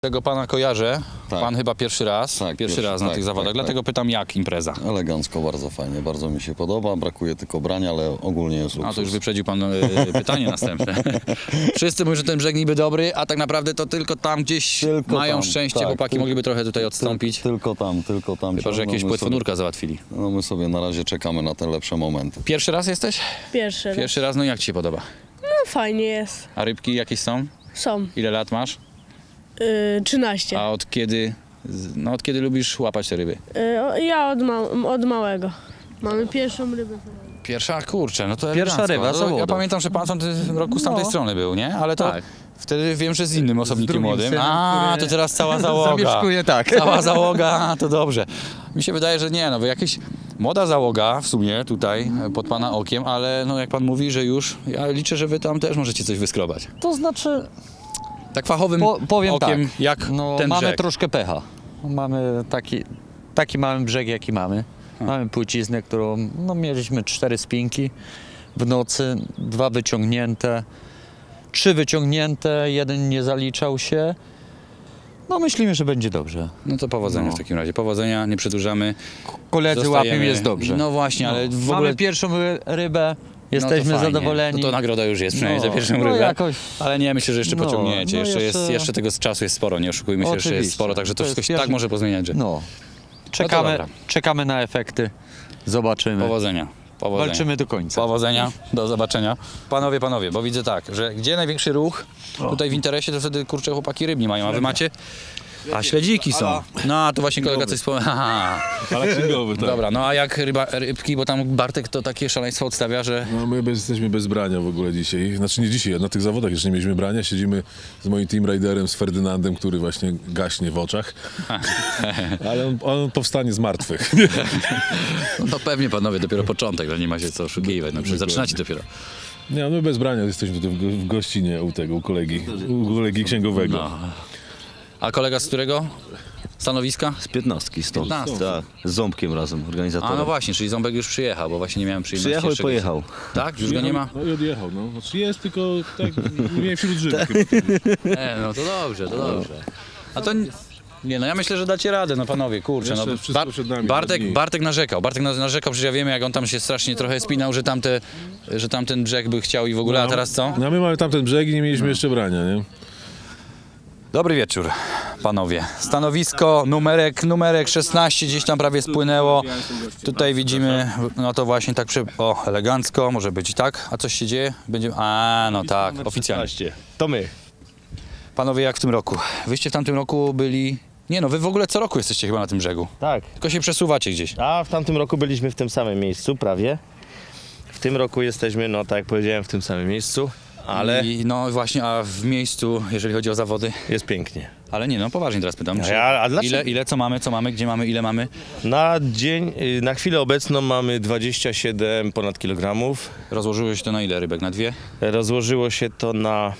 Tego pana kojarzę. Tak. Pan chyba pierwszy raz. Tak, pierwszy, pierwszy, raz na tak, tych zawodach. tak, Dlatego pytam, jak impreza? Elegancko, bardzo fajnie, bardzo mi się podoba. Brakuje tylko brania, ale ogólnie jest luksus. A to już wyprzedził pan e, pytanie następne. Wszyscy mówią, że ten brzeg niby dobry, a tak naprawdę to tylko tam gdzieś Tylko mają tam, szczęście, tak, chłopaki tylko- mogliby trochę tutaj odstąpić. Tylko tam, tylko tam. Chyba, że jakieś My płetwonurka załatwili. No my sobie na razie czekamy na te lepsze momenty. Pierwszy raz jesteś? Pierwszy. raz. Pierwszy raz, no jak ci się podoba? No fajnie jest. A rybki jakieś są? Są. Ile lat masz? Yy, 13. A od kiedy, z- no od kiedy lubisz łapać te ryby? Yy, ja od, ma- od małego. Mamy pierwszą rybę. Pierwsza, kurczę, no to Pierwsza elegancko. ryba To zawodu. Ja pamiętam, że pan w tamtym roku z tamtej No. strony był, nie? Ale to Tak. wtedy wiem, że z innym osobnikiem drugim młodym. synem, A, który to teraz cała załoga. Zamieszkuje tak. Cała załoga, to dobrze. Mi się wydaje, że nie, no bo jakieś młoda załoga w sumie tutaj pod pana okiem, ale no jak pan mówi, że już, ja liczę, że wy tam też możecie coś wyskrobać. To znaczy, Tak fachowym po, powiem okiem, tak, jak no, ten mamy brzeg. troszkę pecha. Mamy taki, taki mały brzeg, jaki mamy. Mamy płciznę, którą no, mieliśmy cztery spinki w nocy, dwa wyciągnięte, trzy wyciągnięte, jeden nie zaliczał się. No myślimy, że będzie dobrze. No to powodzenia No. w takim razie. Powodzenia, nie przedłużamy. Koledzy Zostajemy- łapią, jest dobrze. No właśnie, ale w ogóle... Mamy pierwszą ry- rybę, no jesteśmy fajnie. zadowoleni. No to nagroda już jest przynajmniej No, za pierwszą no rybę. jakoś. Ale nie, myślę, że jeszcze No, pociągniecie. no jeszcze, jest, jeszcze- jeszcze tego czasu jest sporo, nie oszukujmy się, jeszcze jest Oczywiście. sporo, także to, To wszystko się tak pierwszy- może pozmieniać, że... No. Czekamy, dobra. czekamy na efekty. Zobaczymy. Powodzenia. Powodzenia. Walczymy do końca. Powodzenia, do zobaczenia. Panowie, panowie, bo widzę tak, że gdzie największy ruch, tutaj w interesie, to wtedy kurczę chłopaki rybni mają, a wy macie? A śledziki są. No, a tu właśnie kolega coś wspomniał. Aha. Ale księgowy, tak. Dobra, no a jak ryba, rybki, bo tam Bartek to takie szaleństwo odstawia, że No my bez, jesteśmy bez brania w ogóle dzisiaj. Znaczy nie dzisiaj, na tych zawodach jeszcze nie mieliśmy brania. Siedzimy z moim team riderem, z Ferdynandem, który właśnie gaśnie w oczach. Ale on, on powstanie z martwych. no pewnie panowie, dopiero początek, że nie ma się co oszukiwać, no zaczynacie dopiero. Nie, my bez brania jesteśmy tutaj w gościnie u tego, u kolegi, u kolegi księgowego. No. A kolega z którego? Stanowiska? Z piętnastki stąd. 15. Tak, z Ząbkiem razem, A organizatorem. no właśnie, czyli Ząbek już przyjechał, bo właśnie nie miałem przyjemności Przyjechał i pojechał. Tak? Już go nie ma? No i odjechał, no. Znaczy jest, tylko tak, nie wśród Żydów. E, no to dobrze, to dobrze. A to... Nie no, ja myślę, że dacie radę, no panowie, kurczę. No, nami, Bartek, dni. Bartek narzekał, Bartek na- narzekał, przecież ja wiemy jak on tam się strasznie trochę spinał, że, tamte, że tamten brzeg by chciał i w ogóle, a teraz co? No a my mamy tamten brzeg i nie mieliśmy jeszcze brania, nie? Dobry wieczór, panowie. Stanowisko, numerek, numerek 16 gdzieś tam prawie spłynęło. Tutaj widzimy, no to właśnie tak, przy... o, elegancko, może być i tak. A coś się dzieje? Będziemy, a, no tak, oficjalnie. To my. Panowie, jak w tym roku? Wyście w tamtym roku byli... Nie no, wy w ogóle co roku jesteście chyba na tym brzegu. Tak, Tylko się przesuwacie gdzieś. a w tamtym roku byliśmy w tym samym miejscu prawie. W tym roku jesteśmy, no tak jak powiedziałem, w tym samym miejscu, ale I, no właśnie, a w miejscu, jeżeli chodzi o zawody, jest pięknie. ale nie no, poważnie teraz pytam. A czy- a dlaczego? ile, ile, co mamy, co mamy, gdzie mamy, ile mamy? Na dzień, y, na chwilę obecną mamy 27 ponad kilogramów. Rozłożyło się to na ile rybek? Na dwie? Rozłożyło się to na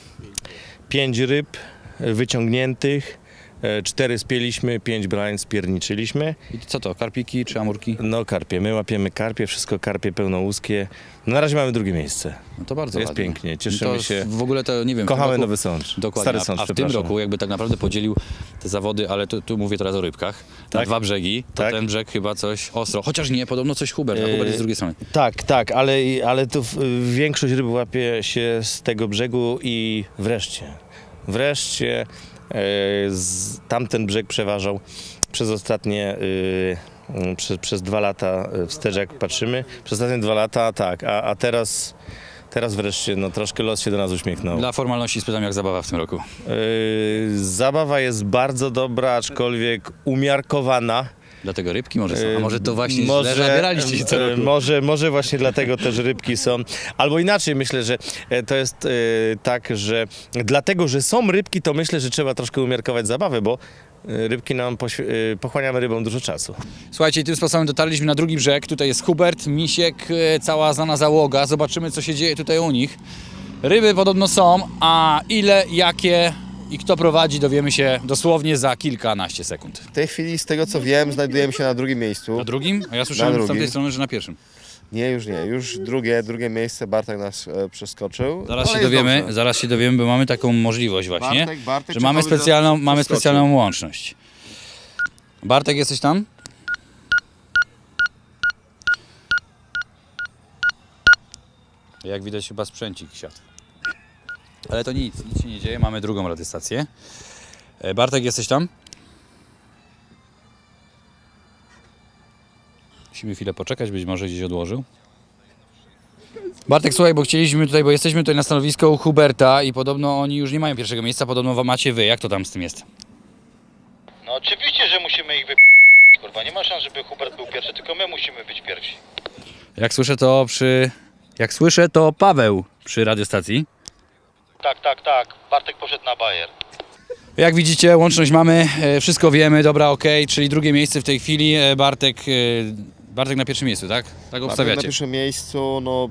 5 ryb wyciągniętych, 4 spieliśmy, 5 brań spierniczyliśmy. I co to, karpiki czy amurki? No karpie, my łapiemy karpie, wszystko karpie pełnouskie. Na razie mamy drugie miejsce. No to bardzo Jest ładnie. pięknie, cieszymy to się. W ogóle to nie wiem. Kochamy roku- Nowy Sącz. Dokładnie. Stary a, Sącz, a w tym roku jakby tak naprawdę podzielił te zawody, ale tu, tu mówię teraz o rybkach, na Tak. dwa brzegi, to Tak. ten brzeg chyba coś ostro. Chociaż nie, podobno coś Hubert, a Hubert jest z drugiej strony. Tak, tak, ale, ale to większość ryb łapie się z tego brzegu i wreszcie, wreszcie e, tamten brzeg przeważał przez ostatnie, e, m, przez, przez dwa lata e, wstecz jak patrzymy, przez ostatnie dwa lata tak, a, a teraz, teraz wreszcie no, troszkę los się do nas uśmiechnął. Dla formalności spytam, jak zabawa w tym roku. E, zabawa jest bardzo dobra, aczkolwiek umiarkowana. Dlatego rybki może są, a Yy, może to właśnie źle zabieraliście się co e, roku. może, może właśnie dlatego też rybki są. Albo inaczej myślę, że e, to jest e, tak, że dlatego, że są rybki, to myślę, że trzeba troszkę umiarkować zabawę, bo e, rybki nam pochłaniamy rybom dużo czasu. Słuchajcie, tym sposobem dotarliśmy na drugi brzeg. Tutaj jest Hubert, Misiek, cała znana załoga. Zobaczymy, co się dzieje tutaj u nich. Ryby podobno są, a ile, jakie i kto prowadzi, dowiemy się dosłownie za kilkanaście sekund. W tej chwili, z tego co wiem, znajdujemy się na drugim miejscu. Na drugim? A ja słyszałem Na z tamtej strony, że na pierwszym. Nie, już nie. Już drugie, drugie miejsce Bartek nas e, przeskoczył. Zaraz Ale się dowiemy, dobrze. zaraz się dowiemy, bo mamy taką możliwość właśnie, Bartek, Bartek że mamy specjalną, mamy specjalną łączność. Bartek, jesteś tam? Jak widać chyba sprzęcik siadł. Ale to nic, nic się nie dzieje, mamy drugą radiostację. E, Bartek, jesteś tam? Musimy chwilę poczekać, być może gdzieś odłożył. Bartek, słuchaj, bo chcieliśmy tutaj, bo jesteśmy tutaj na stanowisku u Huberta i podobno oni już nie mają pierwszego miejsca, podobno macie wy. Jak to tam z tym jest? No oczywiście, że musimy ich wyp... Kurwa, nie ma szans, żeby Hubert był pierwszy, tylko my musimy być pierwsi. Jak słyszę to przy... Jak słyszę to Paweł przy radiostacji. Tak, tak, tak. Bartek poszedł na Bayer. Jak widzicie, łączność mamy, e, wszystko wiemy, dobra, okej, czyli drugie miejsce w tej chwili, e, Bartek, e, Bartek na pierwszym miejscu, tak? Tak Bartek na obstawiacie. pierwszym miejscu, no...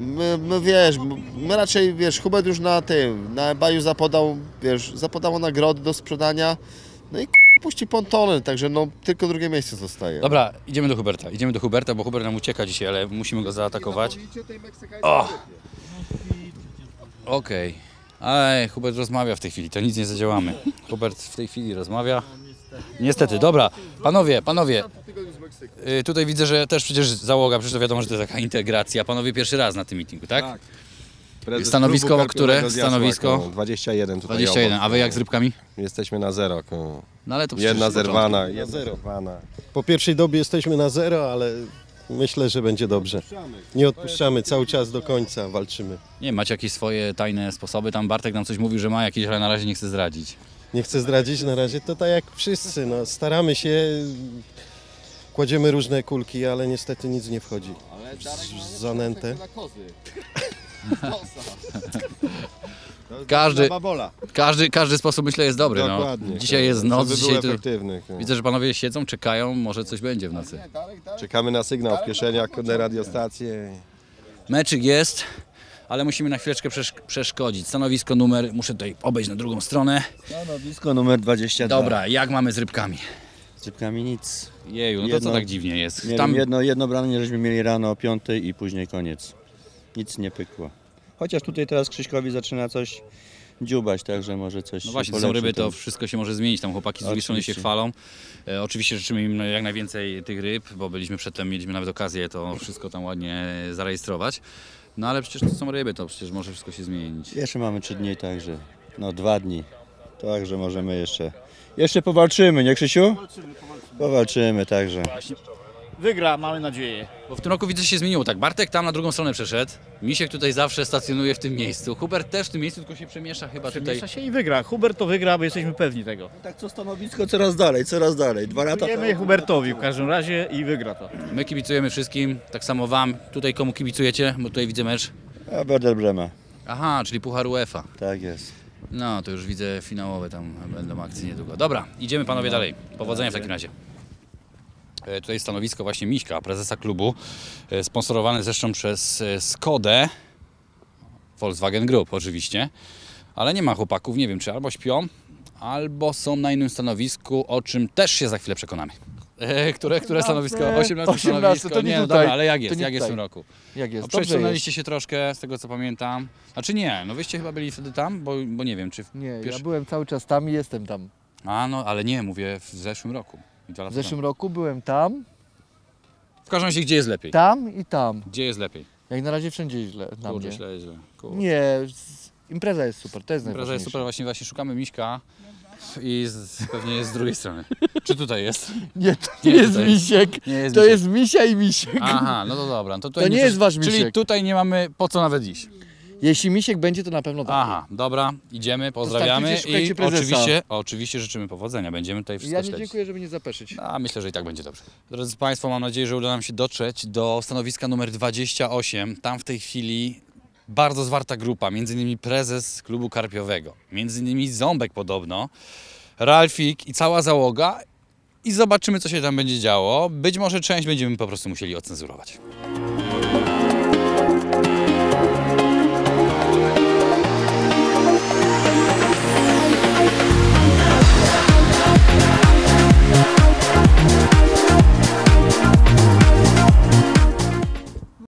My, my wiesz, my raczej, wiesz, Hubert już na tym, na Baju zapodał, wiesz, zapodało nagrody do sprzedania, no i k- puści pontony, także no tylko drugie miejsce zostaje. Dobra, idziemy do Huberta, idziemy do Huberta, bo Hubert nam ucieka dzisiaj, ale musimy go zaatakować. O! Okej. Ale Hubert rozmawia w tej chwili, to nic nie zadziałamy. Hubert w tej chwili rozmawia. Niestety, dobra. Panowie, panowie. y, Tutaj widzę, że też przecież załoga, przecież to wiadomo, że to jest taka integracja. Panowie pierwszy raz na tym meetingu, tak? Prezes Stanowiskowo klubu które? karpiowego Stanowisko? koło 21 tutaj 21, obok. a wy jak z rybkami? Jesteśmy na zero. No ale to przecież Jedna początku. zerwana, jedna zerwana. Po pierwszej dobie jesteśmy na zero, ale myślę, że będzie dobrze. Nie odpuszczamy, cały czas do końca walczymy. Nie, macie jakieś swoje tajne sposoby. Tam Bartek nam coś mówił, że ma jakieś, ale na razie nie chce zdradzić. Nie chcę zdradzić na razie, to tak jak wszyscy, no, staramy się, kładziemy różne kulki, ale niestety nic nie wchodzi. Z- Zanętę. Każdy, Babola. każdy, każdy sposób myślę jest dobry. No. Dokładnie. Dzisiaj jest noc, Żeby dzisiaj był tu... efektywny. Widzę, że panowie siedzą, czekają, może coś będzie w nocy. Czekamy na sygnał w kieszeniach, na radiostację. Meczyk jest, ale musimy na chwileczkę przesz- przeszkodzić. Stanowisko numer, muszę tutaj obejść na drugą stronę. Stanowisko numer 22. Dobra, jak mamy z rybkami? Z rybkami nic. Jeju, no to Jedno- co tak dziwnie jest? Tam jedno, jedno branie żeśmy mieli rano o 5 i później koniec. Nic nie pykło. Chociaż tutaj teraz Krzyśkowi zaczyna coś dziubać, także może coś No właśnie, to są ryby, to ten- wszystko się może zmienić. Tam chłopaki z drugiej strony się chwalą. E, oczywiście życzymy im jak najwięcej tych ryb, bo byliśmy przedtem, mieliśmy nawet okazję to wszystko tam ładnie zarejestrować. No ale przecież to są ryby, to przecież może wszystko się zmienić. Jeszcze mamy 3 dni, także no dwa dni. Także możemy jeszcze. Jeszcze powalczymy, nie Krzysiu? Powalczymy, także. Wygra, mamy nadzieję. Bo w tym roku widzę, że się zmieniło. Tak, Bartek tam na drugą stronę przeszedł. Misiek tutaj zawsze stacjonuje w tym miejscu. Hubert też w tym miejscu, tylko się przemiesza chyba Przemiesza tutaj. się i wygra. Hubert to wygra, bo jesteśmy pewni tego. Tak co stanowisko coraz dalej, coraz dalej. Dwa lata Dziękujemy Hubertowi w każdym razie i wygra to. My kibicujemy wszystkim, tak samo wam. Tutaj komu kibicujecie? Bo tutaj widzę mecz. A Werder Brema. Aha, czyli Puchar UEFA. Tak jest. No, to już widzę finałowe tam będą akcje niedługo. Dobra, idziemy panowie dalej. Powodzenia w takim razie. E, Tutaj stanowisko właśnie Miśka, prezesa klubu, e, sponsorowane zresztą przez e, Skodę, Volkswagen Group oczywiście, ale nie ma chłopaków, nie wiem czy albo śpią, albo są na innym stanowisku, o czym też się za chwilę przekonamy. Które, które stanowisko? 18, 18, stanowisko. to nie nie, no tutaj, dobra, ale jak jest, jak jest w tym roku? Jak No, jest? Przesunęliście się troszkę, z tego co pamiętam. A czy nie? No wyście chyba byli wtedy tam, bo, bo nie wiem, czy w Nie, ja byłem cały czas tam i jestem tam. A no, ale nie, mówię w zeszłym roku. W zeszłym roku byłem tam, W każdym razie, gdzie jest lepiej? tam i tam. Gdzie jest lepiej? Jak na razie wszędzie źle dla Kurde, mnie. źle, źle. Kurde. Nie, z- impreza jest super, to jest Impreza jest najważniejsze. super, właśnie, właśnie szukamy Miśka i z, pewnie jest z drugiej strony. Czy tutaj jest? Nie, to nie, jest tutaj. misiek, Nie jest to Misiek. jest misia i misiek. Aha, no to dobra. To, tutaj To nie jest wasz Czyli Misiek. tutaj nie mamy po co nawet iść. Jeśli misiek będzie, to na pewno tak. Aha, dobra, idziemy, pozdrawiamy Startujcie, szukajcie i prezesa. oczywiście, oczywiście życzymy powodzenia. Będziemy tutaj wszystko Ja nie śledzić. dziękuję, żeby nie zapeszyć. A myślę, że i tak będzie dobrze. Drodzy Państwo, mam nadzieję, że uda nam się dotrzeć do stanowiska numer 28. Tam w tej chwili bardzo zwarta grupa, między innymi prezes klubu karpiowego, między innymi Ząbek podobno, Ralfik i cała załoga i zobaczymy, co się tam będzie działo. Być może część będziemy po prostu musieli ocenzurować.